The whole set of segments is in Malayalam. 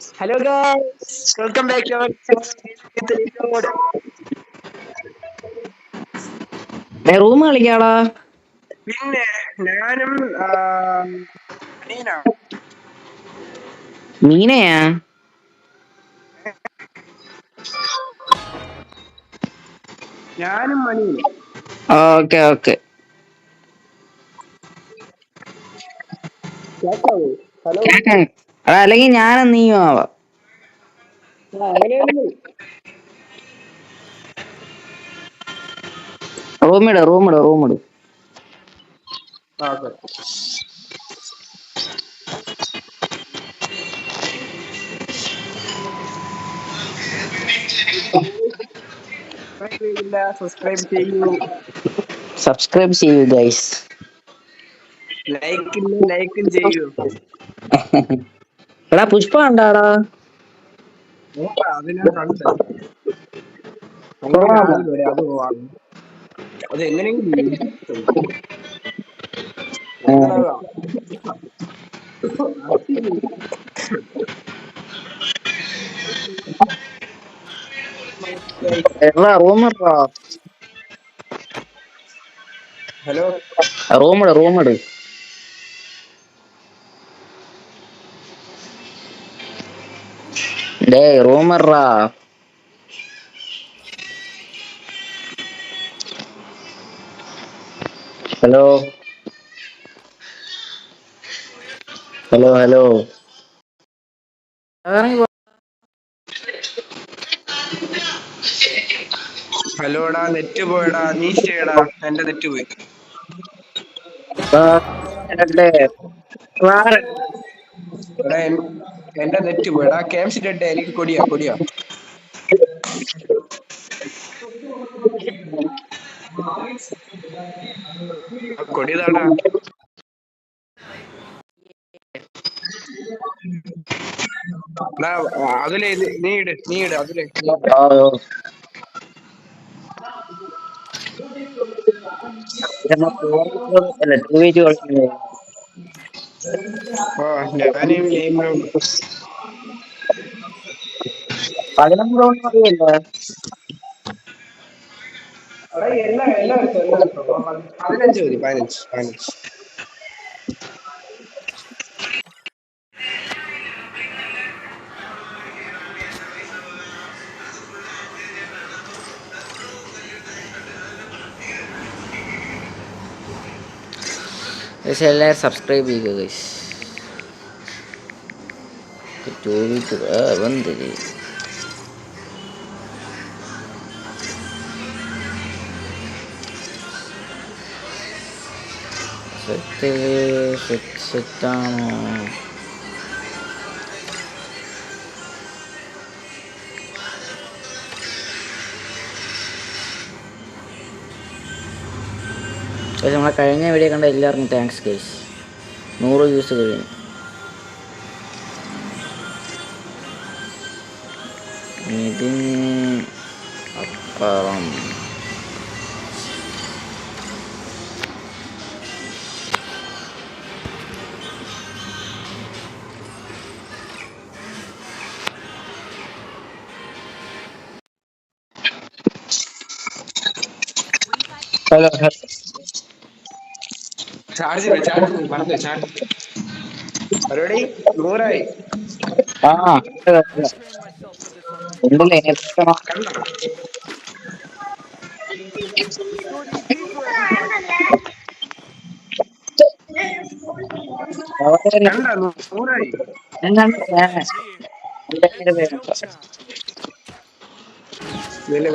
Hello guys welcome back to our room കളിക്കാടാ. പിന്നെ ഞാനും നീന മീനയാ? ഞാനും മണി ഓക്കെ ഓക്കെ. കേക്കാവോ? ഹലോ? എടാ അല്ലെങ്കിൽ ഞാനും നീയും ആവാം റൂമിട റൂമിട സബ്സ്ക്രൈബ് ചെയ്യൂ. സബ്സ്ക്രൈബ് ചെയ്യൂ ഗൈസ് ലൈക്ക് ലൈക്കും ചെയ്യൂ. എടാ പുഷ്പ ഉണ്ടാടാ നോക്കാ അത് കണ്ടു അങ്ങനെ ആദ്യം അത് വാങ്ങും അത് എടാ റൂമിടാ ഹലോ റൂമിട് റൂമിട് ഡേ റൂമറാ ഹലോ. Hello hello. ഹലോടാ നെറ്റ് പോയടാ. നീ ചെയ്യടാ എന്റെ നെറ്റ് പോയി. എടാ എന്റെ നെറ്റ് പോയടാ ക്യാംസ് ഡെഡ് എനിക്ക് കൊടിയാ കൊടിയാ. ആ, കൊടിയതാടാ അതിലെ നീ ഇട് നീ ഇട് അതിലെ. ടു വീറ്റ് കളിക്കുന്നത് റൗണ്ട് മതിയല്ലോ. പതിനഞ്ച് മതി പതിനഞ്ച് പതിനഞ്ച്. പക്ഷെ എല്ലാവരും സബ്സ്ക്രൈബ് ചെയ്യുക ഗൈസ് ടു വീറ്റ് വന്നിരി സെറ്റ് സെറ്റ് സെറ്റാണോ പക്ഷെ നമ്മളെ കഴിഞ്ഞ വീഡിയോ കണ്ട എല്ലാവർക്കും താങ്ക്സ് കേസ് നൂറ് വ്യൂസ് കഴിഞ്ഞു. ഇതിന് അപ്പുറം. ഹലോ ചാർജ് ചാർജ് മറന്നു ചാർജ്. പരിപാടി നൂറായി. ആ നൂറായി.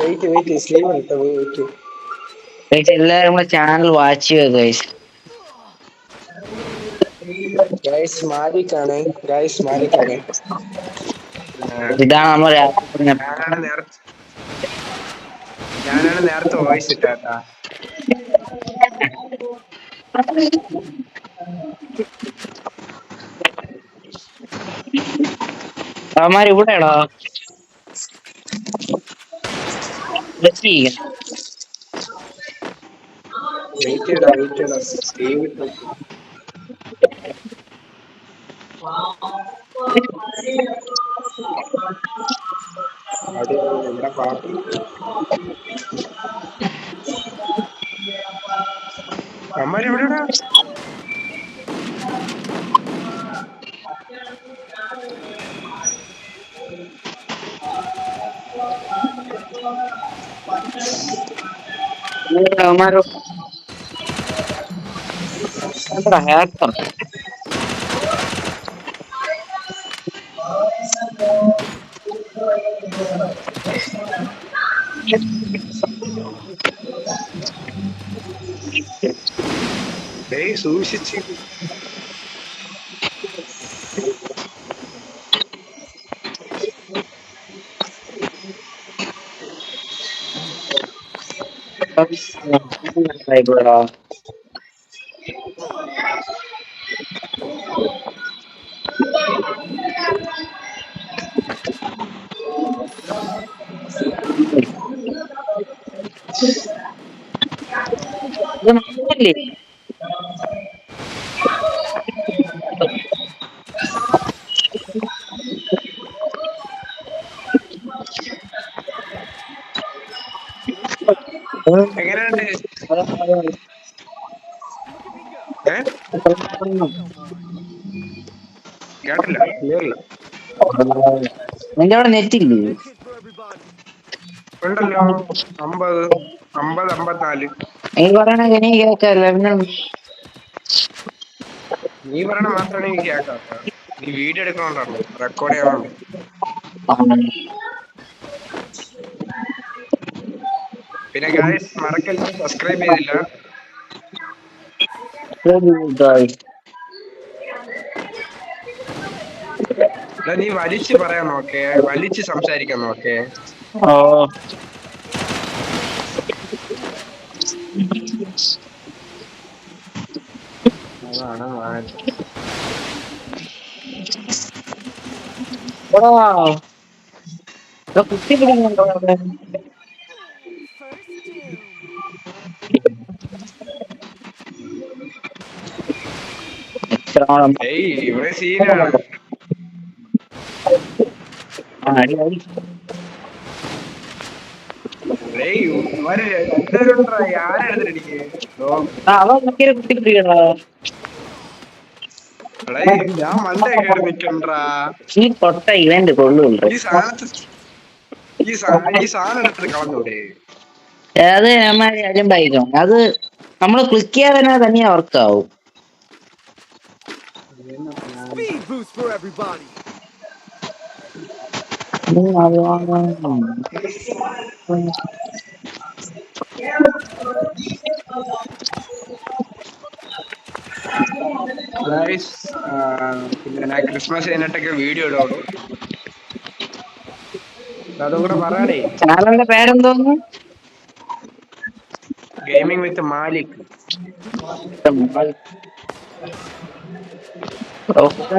വെയിറ്റ് വെയിറ്റ് സ്ലീവ് വെയിറ്റ് എല്ലാരും കൂടെ ചാനൽ വാച്ച് ചെയ്യുക ഗൈസ് മാലിക്കാണ് ഗൈസ് മാലിക്കാണ് ഇതാണ് നമ്മൾ ഞാനാണ് നേരത്തെ വോയിസ് ഇട്ടാ അവന്മാർ ഇവിടെയാണോ? വെയിറ്റ് ചെയ്യടാ വെയിറ്റ് ചെയ്യടാ. സ്ലീവ് ഇട്ടു അത് എന്താ പാട്ട് അമ്മാര് എവിടെയാ അവന്മാരോ എന്താ ഹാക്കർ ഡേയ് സൂക്ഷിച്ച് ഇവിടെ ഇത് നമ്മളല്ലേ എങ്ങനെയുണ്ട്? കേട്ടില്ല. നിന്റെ അവിടെ നെറ്റ് ഇല്ലേ? ഉണ്ടല്ലോ. അമ്പത് അമ്പത് അമ്പത്തിനാല്. നീ പറയണ കേൾക്കാല്ലോ പിന്നെ നീ പറയണ മാത്രമാണ് എനിക്ക് കേൾക്കാത്ത നീ വീഡിയോ എടുക്കണോണ്ടാണ്. റെക്കോർഡ് ചെയ്യാനുണ്ട്. പിന്നെ ഗായ്സ് മറക്കല്ല സബ്സ്ക്രൈബ് ചെയ്തില്ല. നീ വലിച്ച് പറയാൻ നോക്കേ. വലിച്ചു സംസാരിക്കാൻ നോക്കേ. ഓ അതാണ് മാൻ. എടാ എടാ, കുത്തി പിടിക്കുന്നുണ്ടോ അവിടെ? എത്ര ആളം? ഏയ് ഇവിടെ സീനാണ് ആ, അടി, ഈ പൊട്ട ഇവന്റ് കളഞ്ഞൂടെ? അത് നമ്മാര് അലമ്പായിരിക്കും അത് നമ്മൾ ക്ലിക്ക് ചെയ്യാതെ തന്നെ വർക്കാവും Speed boost for everybody. പിന്നെ ഞാൻ ക്രിസ്മസ് കഴിഞ്ഞിട്ടൊക്കെ വീഡിയോ ഇടുള്ളൂ അതും കൂടെ പറയാടേ. ചാനലിന്റെ പേരെന്തോന്നു? Gaming with Malik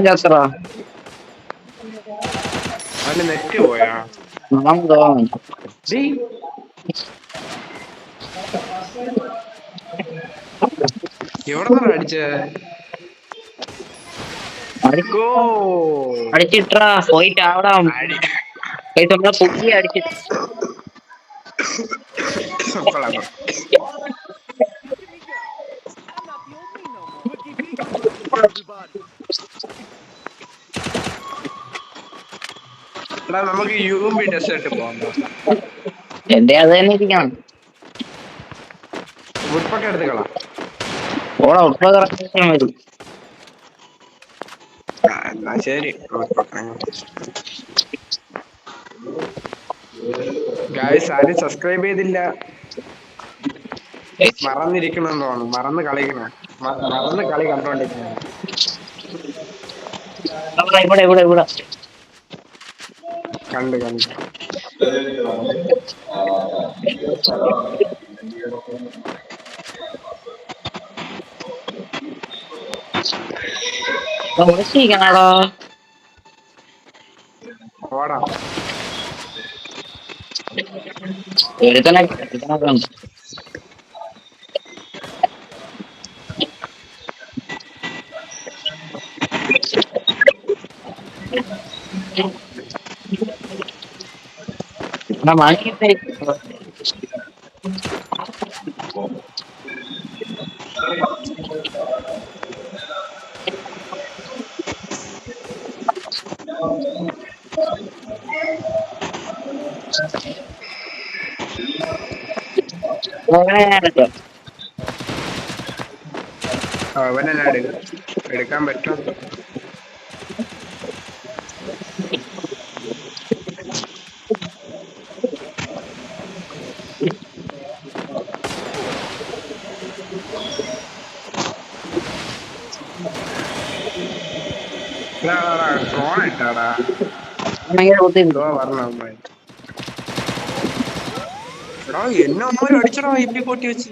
ചാച്ചറാ. അവന്റെ നെറ്റ് പോയാ നാം തോന്നുന്നു ഡേയ്, എവിടെ നിന്നാ അടിച്ചേ? ഗോ അടിച്ചിട്ടാ പോയിട്ട് അവിടെ അടി. പോയിട്ട് നമ്മളെ പുതിയ അടിച്ച്. നമുക്ക് യു ബി ഡെസേർട്ട് പോകാം എന്റെ അത് തന്നെ ഇരിക്കണം. വുഡ്പൊക്കെ എടുത്തുകളാം ഓടാ ഉപ്പ കറക്റ്റ് വരും. എന്നാ ശരി. ഗായ്സ് ആരും സബ്സ്ക്രൈബ് ചെയ്തില്ല. മറന്നിരിക്കണമെന്ന് തോന്നുന്നു. മറന്ന് കളിക്കണ. മറന്ന് കളി കണ്ടോണ്ടിരിക്കണ. ഇവിടെ ഇവിടെ ഇവിടെ. കണ്ട് കണ്ട്. ഉറച്ചിരിക്കണാടോ ഓടാം എടുത്തനെ എടുത്തനൊക്കെ ഉണ്ട് എടാ വാങ്ങിയിട്ടേ എടുക്കാം അവനെ ഞാൻ എടുക്കാം എടുക്കാൻ പറ്റും ഭയങ്കര ബുദ്ധിമുട്ട്. എന്നെ അമ്മമാരും അടിച്ചടാ ഇപ്പി കൊട്ടി വെച്ച്.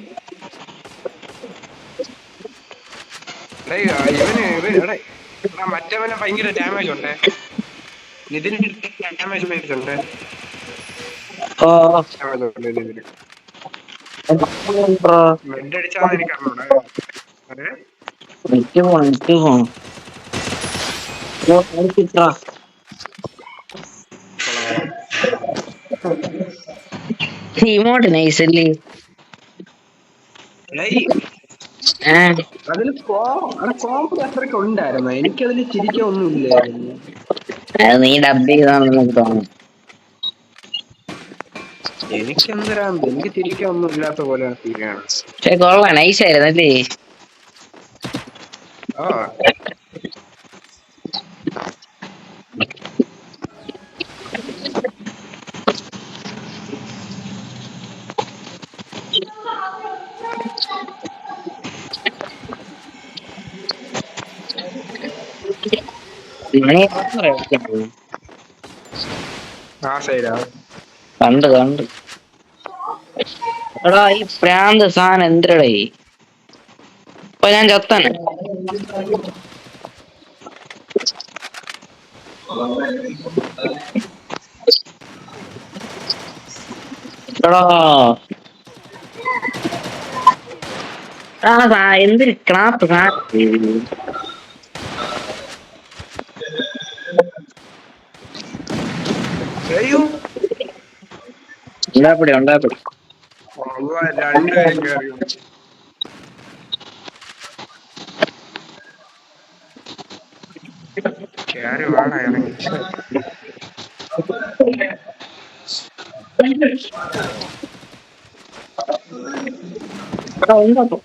ഇവന് എടാ മറ്റവന് ഭയങ്കര ഡാമേജ് ഉണ്ട്. നിതിന്. ഡാമേജ് ബ്രോ മെഡ് അടിച്ചാന്ന് എനിക്ക് അറിഞ്ഞൂടാ അതെ എനിക്ക് പോണം എനിക്ക് പോണം ഓ, കളിച്ചിട്ടാ. ഇമോട്ട് നൈസ് അല്ലേ? അതിൽ കോമ്പ് അത്രയ്ക്ക് ഉണ്ടായിരുന്നു. എനിക്കതിൽ ചിരിക്കാൻ ഒന്നും ഇല്ലായിരുന്നു അത് നീ ഡബ് ചെയ്താണെന്ന് എനിക്ക് തോന്നുന്നു. എനിക്ക് ചിരിക്കാൻ ഒന്നും ഇല്ലാത്ത പോലെ ഫീലാണ്. പക്ഷെ കൊള്ളാം. നൈസ് ആയിരുന്നു അല്ലേ? ആ. കണ്ട് കണ്ട്. എടാ ഈ പ്രാന്ത് സാധനം എന്തിരടേ ഇപ്പൊ ഞാൻ ചത്തനെ എടാ. എന്തൊരു ക്ലാപ്പ് സാധനം. അയ്യോ ഉണ്ടാപ്പിടി ഉണ്ടാപ്പിടി. രണ്ടുപേരും കേറി കേറി വാടാ ഇറങ്ങി. ഉണ്ടാക്കും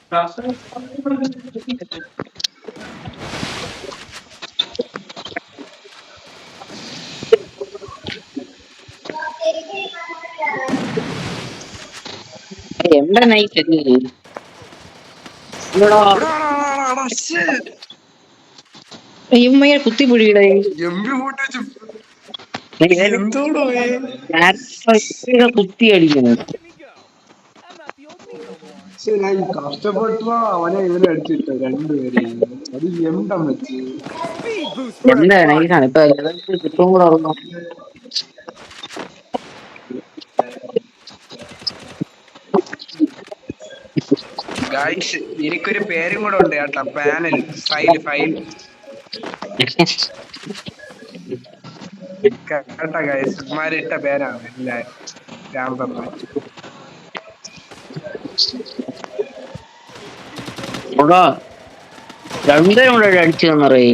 എന്റെ നൈറ്റ് കുത്തി പിടിയിടേ? കുത്തി അടിക്കുന്നത് കഷ്ടപ്പെട്ടോ അവനെ ഇവനെ അടിച്ചിട്ട് രണ്ടുപേരെയും. അത് വെച്ച്. എന്താ. നൈസാണ് ഇപ്പൊ ഇപ്പം കൂടെ ഗായ്സ് എനിക്കൊരു പേരും കൂടെ ഉണ്ട് കേട്ടോ പാനൽ ഫൈൽ ഫൈൽ കേട്ടോ ഗായ്സ് ഇട്ട പേരാണ് എല്ലാരും രാമതമ്മ എടാ രണ്ടുപേരും കൂടെ അടിച്ചു തന്നറേ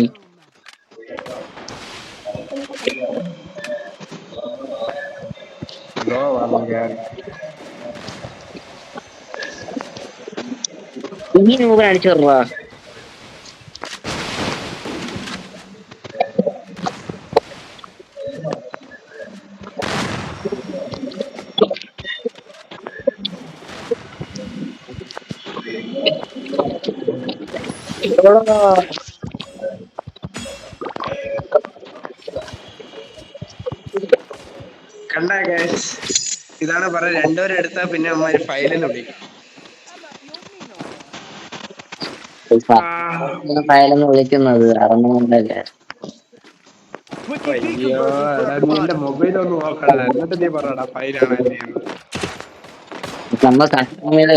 എന്തോ വന്നു ഈ നൂകൻ അടിച്ചു തരാ കണ്ടാ ഇതാണ് പറഞ്ഞ രണ്ടുപേരും എടുത്താ പിന്നെ അമ്മ ഫയലിൽ വിളിക്കും. ഫയലെന്ന് വിളിക്കുന്നത് അറിഞ്ഞുകൊണ്ടല്ലേ അയ്യോ. മൊബൈൽ ഒന്ന് എന്നിട്ട് നീ പറയടാ ഫയലാണ്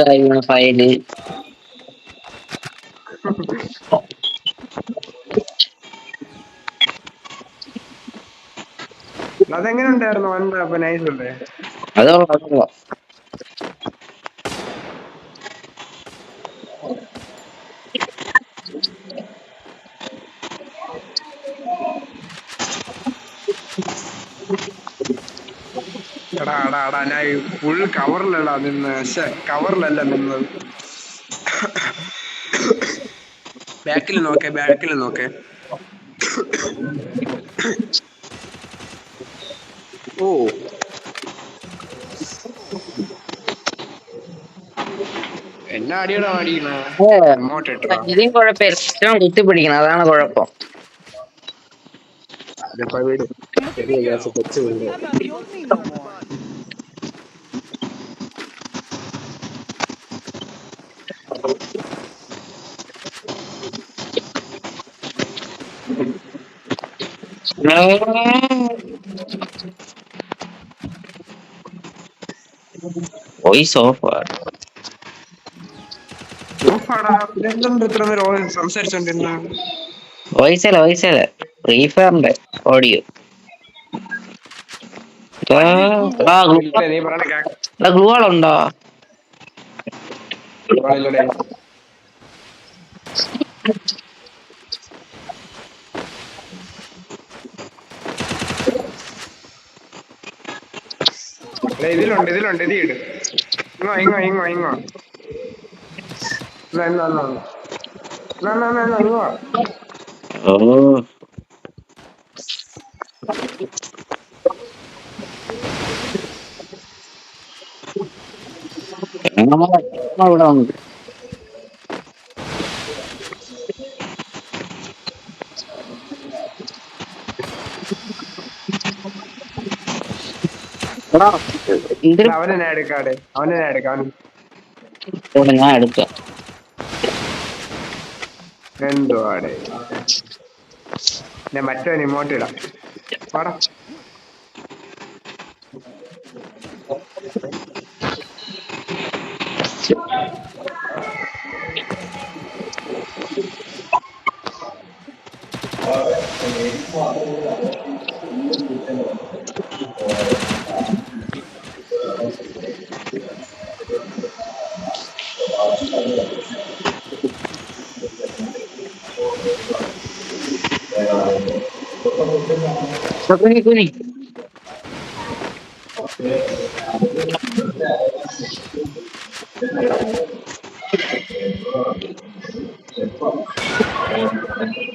കാര്യമാണ് ഫയൽ അതെങ്ങനെ ഉണ്ടായിരുന്നു നൈസ് അല്ലേ? അത് എടാ എടാ ഞാൻ ഫുൾ കവറിലല്ല നിന്ന്. കവറിലല്ല നിന്നത് ബാക്കിൽ നോക്കേ ബാക്കിൽ നോക്കേ. ഓ. എന്നാ അടിയടാ അടിക്കണ? കുത്തിപ്പിടിക്കണം അതാണ് കുഴപ്പം. വീട്. വോയിസ് ഓഫ് വോയിസ് അല്ല വോയിസ് അല്ല. ഫ്രീ ഫയറിന്റെ ഓഡിയോ ഗ്ലൂ ആളുണ്ടോ Thank ഗ്ലൂകളുണ്ടോ ഇതിലുണ്ട് ഇതിലുണ്ട് ഇത് ഇട്. ഇങ്ങോ ഇങ്ങോ ഇങ്ങോ ഇങ്ങോ. ഇങ്ങോ. നമ്മളെ ഇവിടെ ഉണ്ട് ഞാൻ എടുക്കാം ഇവിടെ ഞാൻ എടുക്കാം. എന്തുവാടെ? ഞാൻ മറ്റവൻ ഇമോട്ട് ഇടാം വാടാ കുനി കുനി എടാ,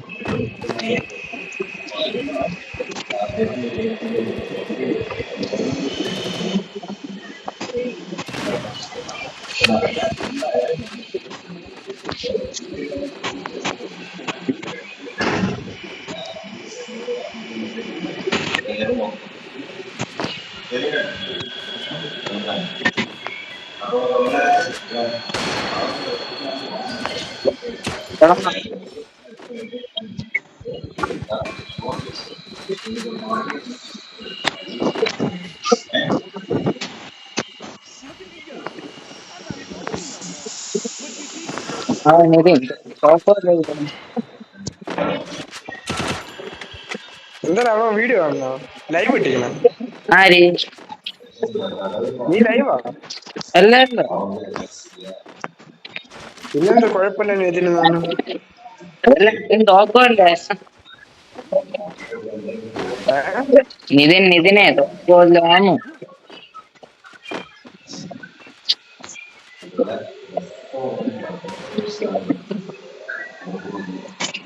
ആ നിതിൻ ഇരിക്കുന്നു. എന്താ അവൻ വീഡിയോ കാണുന്നോ ലൈവ് ഇട്ടിരിക്കണ ആര് നീ ലൈവാ അല്ല അല്ല പിന്നെന്താ കുഴപ്പമില്ല അല്ല നിതിൻ നിതിനെ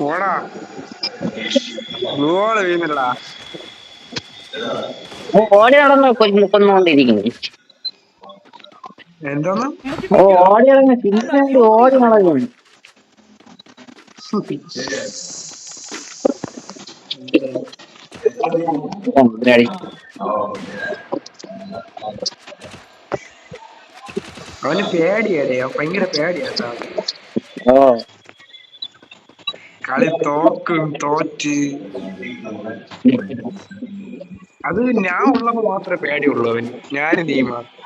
ഓടാ. ഗോൾ വീണില്ലടാ. ഓടി നടന്ന് കൊന്നുകൊണ്ടിരിക്കുന്നു. എന്തോന്ന്? ഓ ഓടി വേണ്ടി ഓടി നടക്കുന്നു. ഓ, ഇതിലടി. അവന് പേടിയടേ. അവൻ ഭയങ്കര പേടിയാ ഓ. കളി തോക്കും തോറ്റ്. അത് ഞാൻ ഉള്ളപ്പോ മാത്രമേ പേടിയുള്ളൂ അവന്. ഞാൻ നീ മാത്രം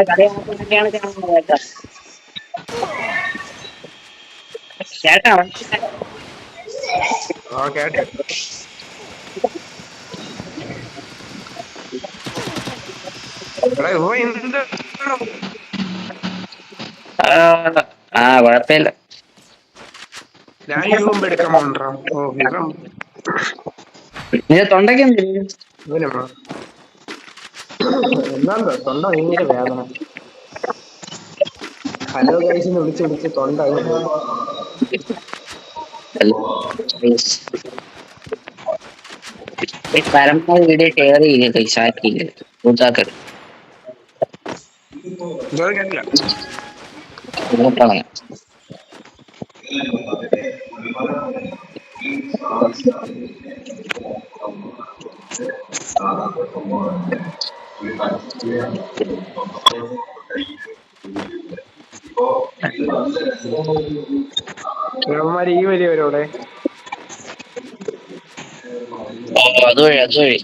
ഇവിടെ കളി മാത്രമൊക്കെയാണ് കാണുന്നത് കേട്ടോ. കേട്ടെ ആ, കുഴപ്പമില്ല. തൊണ്ടയ്ക്ക് എന്താ തൊണ്ട ഭയങ്കര വേദന. ഹലോ ഗൈസിന്ന് വിളിച്ച് വിളിച്ച് തൊണ്ട പരമാവധി വീഡിയോ ഷെയർ ചെയ്യുക കൈസാറ്റ് ചെയ്യുക കൂട്ടാക്കരുത് ഇതോ കേട്ടില്ല. കൂട്ടണം ഇവന്മാര് ഈ വഴി വരോടെ അതുവഴി അതുവഴി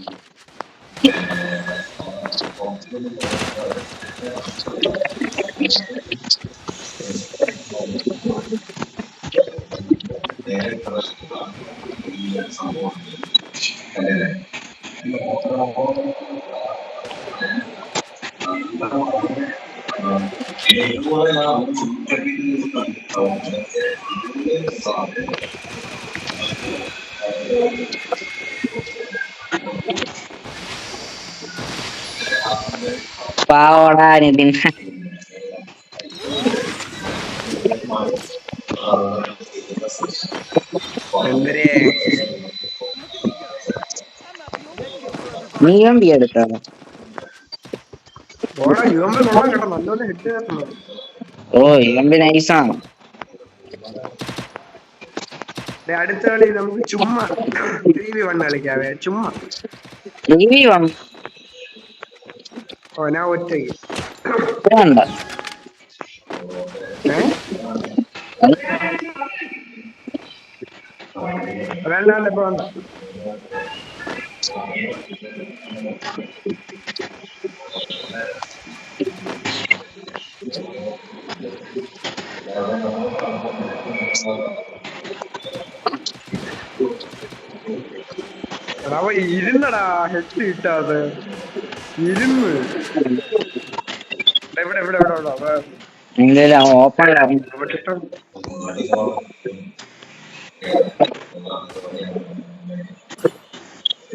നിതിൻ നീ വണ്ടി എടുത്തോ ഓടാ യുവമ്പ് കൊള്ളാൻ കേട്ടോ. നല്ലോണം ഹിറ്റ് കേട്ടോ ഓ ഇവമ്പി നൈസാണ്. അടുത്ത കളി നമുക്ക് ചുമ്മാ ടി വി കളിക്കാവേ ചുമ്മാ. ടിവി വന്നു ഓ ഞാൻ ഒറ്റയ്ക്ക്. വേണ്ട. ഇപ്പൊ വേണ്ട അവൻ ഇരുന്നടാ ഹെഡ് കിട്ടാതെ ഇരുന്ന്. ഇവിടെ ഇവിടെ ഇവിടെ ഇവിടെ ഓപ്പൺ വിട്ടിട്ട്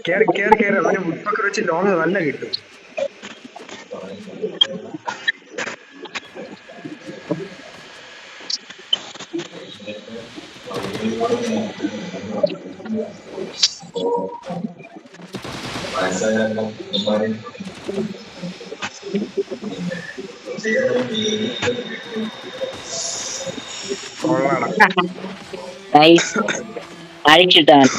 കേറി കേറി കേറി. അവന് ഉപ്പൊക്കെ വെച്ച് ലോങ് നല്ല കിട്ടും. അഴിച്ചിട്ടാണ്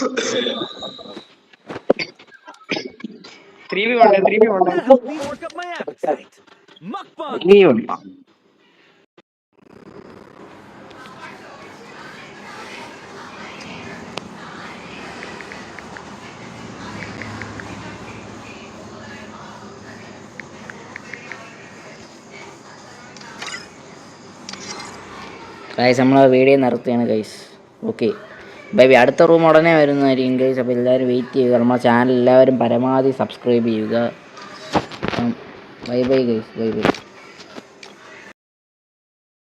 ത്രീ വി വേണ്ട ത്രീ വി വേണ്ട That helped me work up my appetite. Mukbang. TV ഉണ്ടോ ഗൈസ് നമ്മൾ വീഡിയോ നിർത്തുകയാണ് ഗൈസ് ഓക്കെ ബൈ അടുത്ത റൂം ഉടനെ വരുന്നതായിരിക്കും ഗൈസ് അപ്പോൾ എല്ലാവരും വെയിറ്റ് ചെയ്യുക. നമ്മുടെ ചാനൽ എല്ലാവരും പരമാവധി സബ്സ്ക്രൈബ് ചെയ്യുക. Bye bye guys bye bye